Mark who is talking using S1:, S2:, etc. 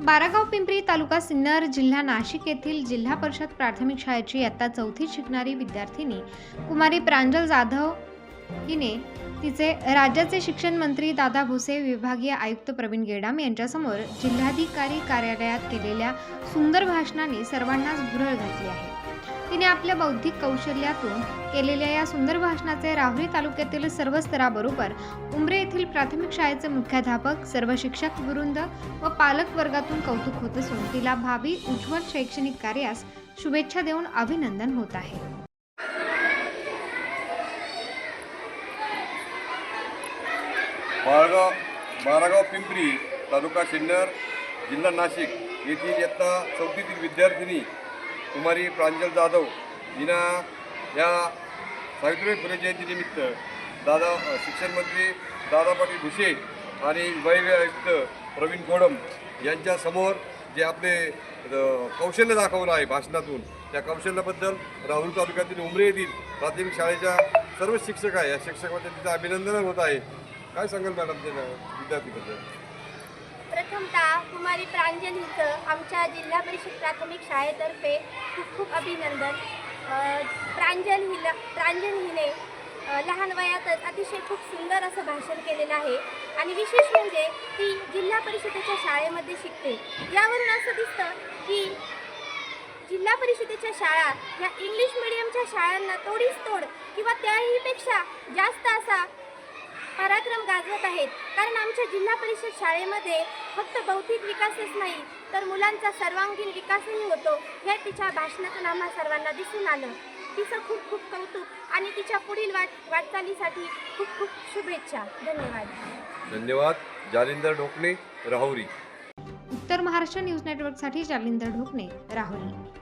S1: बारागाव पिंपरी तालुका सिन्नर जिल्हा नाशिक येथील जिल्हा परिषद प्राथमिक शाळेची इयत्ता चौथीत शिकणारी विद्यार्थिनी कुमारी प्रांजल जाधव हिने तिचे राज्याचे शिक्षण मंत्री दादा भुसे विभागीय आयुक्त प्रवीण गेडाम यांच्यासमोर जिल्हाधिकारी कार्यालयात केलेल्या सुंदर भाषणाने सर्वांनाच भुरळ घातली आहे. तिने आपल्या बौद्धिक कौशल्यातून केलेल्या या सुंदर भाषणाचे राहुरी तालुक्यातील सर्व स्तराबरोबर उमरे येथील प्राथमिक शाळेचे मुख्याध्यापक सर्व शिक्षक वृंद व पालक वर्गातून कौतुक होत असून तिला भावी उज्ज्वल शैक्षणिक कार्यास शुभेच्छा देऊन अभिनंदन होत आहे.
S2: बाळगाव बारागाव पिंपरी तालुका सिन्नर जिल्हा नाशिक येथील इयत्ता चौथीतील विद्यार्थिनी कुमारी प्रांजल जाधव हिना या सावित्रीबाई फुले जयंतीनिमित्त दादा शिक्षण मंत्री दादा पाटील भुसे आणि विभागीय आयुक्त प्रवीण गोडम यांच्यासमोर जे आपले कौशल्य दाखवलं आहे भाषणातून त्या कौशल्याबद्दल राहुल तालुक्यातील उमरे येथील प्राथमिक शाळेच्या सर्व शिक्षक आहे. या शिक्षकांच्या तिचं अभिनंदन होत आहे. काय सांगाल मॅडम ते विद्यार्थीबद्दल?
S3: प्रथमतः कुमारी प्रांजल हिचं आमच्या जिल्हा परिषद प्राथमिक शाळेतर्फे खूप खूप अभिनंदन. प्रांजल हिला प्रांजल हिने लहान वयातच अतिशय खूप सुंदर असं भाषण केलेलं आहे. आणि विशेष म्हणजे ती जिल्हा परिषदेच्या शाळेमध्ये शिकते. यावरून असं दिसतं की जिल्हा परिषदेच्या शाळा ह्या इंग्लिश मिडियमच्या शाळांना तोडीस तोड किंवा त्याहीपेक्षा जास्त असा पराक्रम गाजवत आहेत. कारण आमच्या जिल्हा परिषद शाळेमध्ये फक्त बौद्धिक विकासच नाही तर मुलांचा सर्वांगीण विकासही होतो हे तिच्या भाषणातून आम्हा सर्वांना दिसून आलं. तिचं खूप खूप कौतुक आणि तिच्या पुढील वाट वाटचालीसाठी खूप खूप शुभेच्छा. धन्यवाद.
S2: धन्यवाद. जालिंदर ढोकणे राहुरी.
S1: उत्तर महाराष्ट्र न्यूज नेटवर्कसाठी जालिंदर ढोकणे राहुरी.